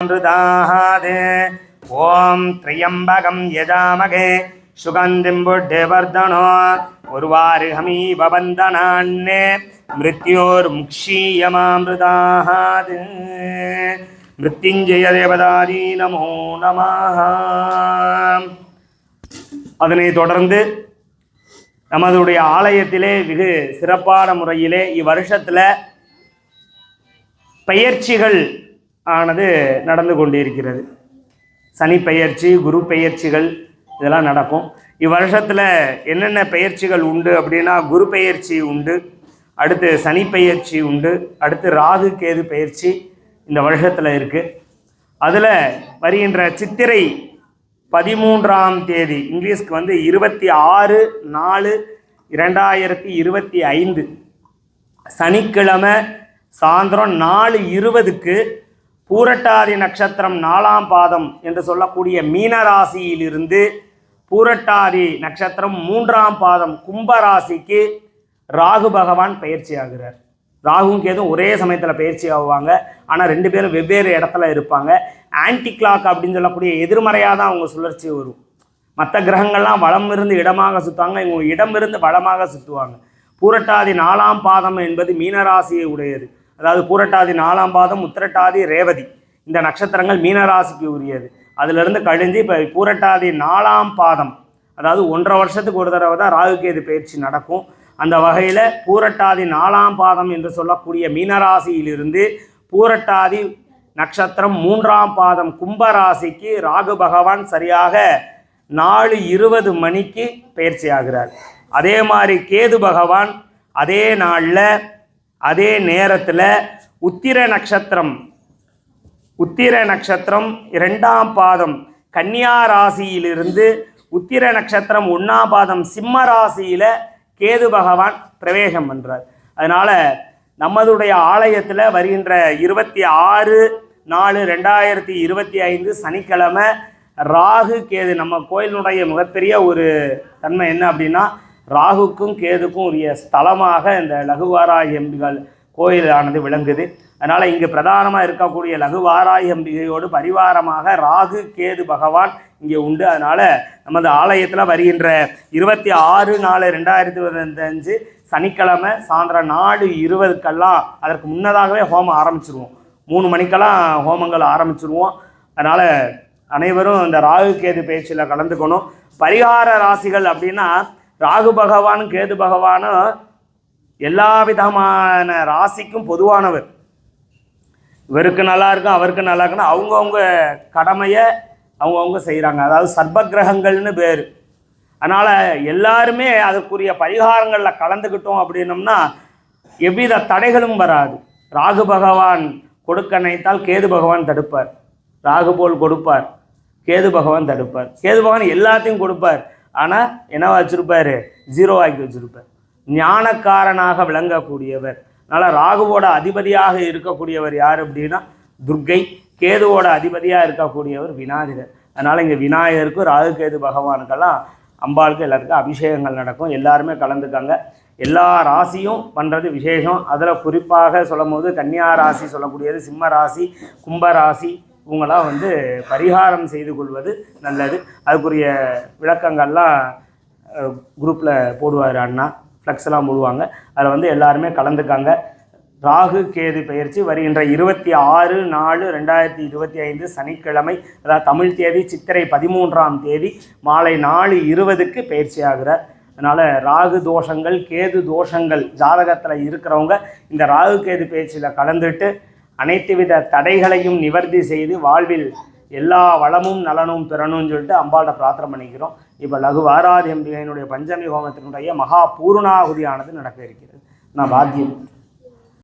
அமிர்தாதே ஓம் திரியம்பகம் யஜாமகே. சுகந்திம் புட்டிவர்தனோ உருவாருகமீவ பந்தனான்னே மிருத்யோர் முக்ஷீயமாமிருதாது மிருத்யுஞ்சய தேவதாரி நமோ நமः அதனைத் தொடர்ந்து நமதுடைய ஆலயத்திலே வெகு சிறப்பான முறையிலே இவ்வருஷத்தில் பயிற்சிகள் ஆனது நடந்து கொண்டிருக்கிறது. சனி பெயர்ச்சி குரு பெயர்ச்சிகள் இதெல்லாம் நடக்கும். இவ்வருஷத்தில் என்னென்ன பெயர்ச்சிகள் உண்டு அப்படின்னா குரு பெயர்ச்சி உண்டு அடுத்து சனி பெயர்ச்சி உண்டு அடுத்து ராகு கேது பெயர்ச்சி இந்த வருஷத்தில் இருக்குது அதில் வருகின்ற சித்திரை பதிமூன்றாம் தேதி இங்கிலீஷ்க்கு வந்து இருபத்தி ஆறு நாலு இரண்டாயிரத்தி இருபத்தி ஐந்து. சனிக்கிழமை சாயந்தரம் நாலு இருபதுக்கு பூரட்டாதி நட்சத்திரம் நாலாம் பாதம் என்று சொல்லக்கூடிய மீன ராசியிலிருந்து பூரட்டாதி நட்சத்திரம் மூன்றாம் பாதம் கும்ப ராசிக்கு ராகு பகவான் பயிற்சி ஆகிறார். ராகுவும் கேதும் ஒரே சமயத்தில் பயிற்சி ஆகுவாங்க. ஆனால் ரெண்டு பேரும் வெவ்வேறு இடத்துல இருப்பாங்க. ஆன்டி கிளாக் அப்படின்னு சொல்லக்கூடிய எதிர்மறையாக தான் அவங்க சுழற்சி வரும். மற்ற கிரகங்கள்லாம் வளம் இருந்து இடமாக சுற்றுவாங்க இவங்க இடம் இருந்து வளமாக சுற்றுவாங்க பூரட்டாதி நாலாம் பாதம் என்பது மீனராசியை உடையது. அதாவது பூரட்டாதி நாலாம் பாதம் உத்திரட்டாதி ரேவதி. இந்த நட்சத்திரங்கள் மீனராசிக்கு உரியது. அதிலிருந்து கழிஞ்சு இப்போ பூரட்டாதி நாலாம் பாதம் அதாவது ஒன்றரை வருஷத்துக்கு ஒரு தடவை தான் ராகுகேது பயிற்சி நடக்கும். அந்த வகையில் பூரட்டாதி நாலாம் பாதம் என்று சொல்லக்கூடிய மீனராசியிலிருந்து பூரட்டாதி நட்சத்திரம் மூன்றாம் பாதம் கும்பராசிக்கு ராகு பகவான் சரியாக நாலு இருபது மணிக்கு பயிற்சி ஆகிறார். அதே மாதிரி கேது பகவான் அதே நாளில் அதே நேரத்தில் உத்திர நட்சத்திரம். உத்திர நட்சத்திரம் இரண்டாம் பாதம். கன்னியா ராசியிலிருந்து உத்திர நட்சத்திரம் ஒன்றாம் பாதம் சிம்ம ராசியில் கேது பகவான் பிரவேசம் பண்ணுறார் அதனால் நமதுடைய ஆலயத்தில் வருகின்ற இருபத்தி ஆறு நாலு ரெண்டாயிரத்தி இருபத்தி ஐந்து சனிக்கிழமை ராகு கேது நம்ம கோயிலினுடைய மிகப்பெரிய ஒரு தன்மை என்ன அப்படின்னா ராகுக்கும் கேதுக்கும் உரிய ஸ்தலமாக இந்த லகுவாராய் எம்பிகள் கோயிலானது விளங்குது. அதனால் இங்கு பிரதானமாக இருக்கக்கூடிய லகுவாராய் அம்பிகையோடு பரிவாரமாக ராகு கேது பகவான் இங்கே உண்டு. அதனால் நமது ஆலயத்தில் வருகின்ற இருபத்தி ஆறு நாலு ரெண்டாயிரத்தி இருபத்தஞ்சு சனிக்கிழமை சாயந்தரம் நாலு இருபதுக்கெல்லாம் அதற்கு முன்னதாகவே ஹோமம் ஆரம்பிச்சிருவோம். மூணு மணிக்கெல்லாம் ஹோமங்கள் ஆரம்பிச்சிருவோம். அதனால் அனைவரும் இந்த ராகு கேது பேச்சில் கலந்துக்கணும். பரிகார ராசிகள் அப்படின்னா ராகு பகவானும் கேது பகவானும் எல்லா விதமான ராசிக்கும் பொதுவானவர். இவருக்கு நல்லா இருக்கும் அவருக்கு நல்லா இருக்குன்னா அவங்கவுங்க கடமையை அவங்கவுங்க செய்கிறாங்க அதாவது சர்ப கிரகங்கள்னு பேர். அதனால் எல்லாருமே அதுக்குரிய பரிகாரங்களில் கலந்துக்கிட்டோம் அப்படின்னம்னா எவ்வித தடைகளும் வராது. ராகு பகவான் கொடுக்க நினைத்தால் கேது பகவான் தடுப்பார். ராகு போல் கொடுப்பார் கேது பகவான் தடுப்பார். கேது பகவான் எல்லாத்தையும் கொடுப்பார். ஆனால் என்னவா வச்சுருப்பார்? ஜீரோ ஆக்கி வச்சுருப்பார். ஞானக்காரனாக விளங்கக்கூடியவர். அதனால் ராகுவோட அதிபதியாக இருக்கக்கூடியவர் யார் அப்படின்னா துர்க்கை. கேதுவோட அதிபதியாக இருக்கக்கூடியவர் விநாயகர். அதனால் இங்கே விநாயகருக்கும் ராகு கேது பகவானுக்கெல்லாம் அம்பாளுக்கு எல்லாருக்கும் அபிஷேகங்கள் நடக்கும். எல்லாருமே கலந்துக்காங்க. எல்லா ராசியும் பண்ணுறது விசேஷம். அதில் குறிப்பாக சொல்லும் போது கன்னியா ராசி சொல்லக்கூடியது சிம்ம ராசி கும்ப ராசி இவங்களாம் வந்து பரிகாரம் செய்து கொள்வது நல்லது. அதுக்குரிய விளக்கங்கள்லாம் குரூப்பில் போடுவார் அண்ணா. ஃப்ளெக்ஸ்லாம் போடுவாங்க. அதில் வந்து எல்லாருமே கலந்துக்காங்க. ராகு கேது பயிற்சி வருகின்ற இருபத்தி ஆறு நாலு ரெண்டாயிரத்தி இருபத்தி ஐந்து சனிக்கிழமை அதாவது தமிழ் தேதி சித்திரை பதிமூன்றாம் தேதி மாலை நாலு இருபதுக்கு பயிற்சி ஆகிறார். அதனால் ராகு தோஷங்கள் கேது தோஷங்கள் ஜாதகத்தில் இருக்கிறவங்க இந்த ராகு கேது பயிற்சியில் கலந்துட்டு அனைத்து வித தடைகளையும் நிவர்த்தி செய்து வாழ்வில் எல்லா வளமும் நலனும் பெறணும்னு சொல்லிட்டு அம்பாள்கிட்ட பிரார்த்தனை பண்ணிக்கிறோம். இப்போ லகு வாராதி அம்பிகையினுடைய பஞ்சமி ஹோமத்தினுடைய மகா பூர்ணாகுதியானது நடக்க இருக்கிறது நான் பாத்தியம்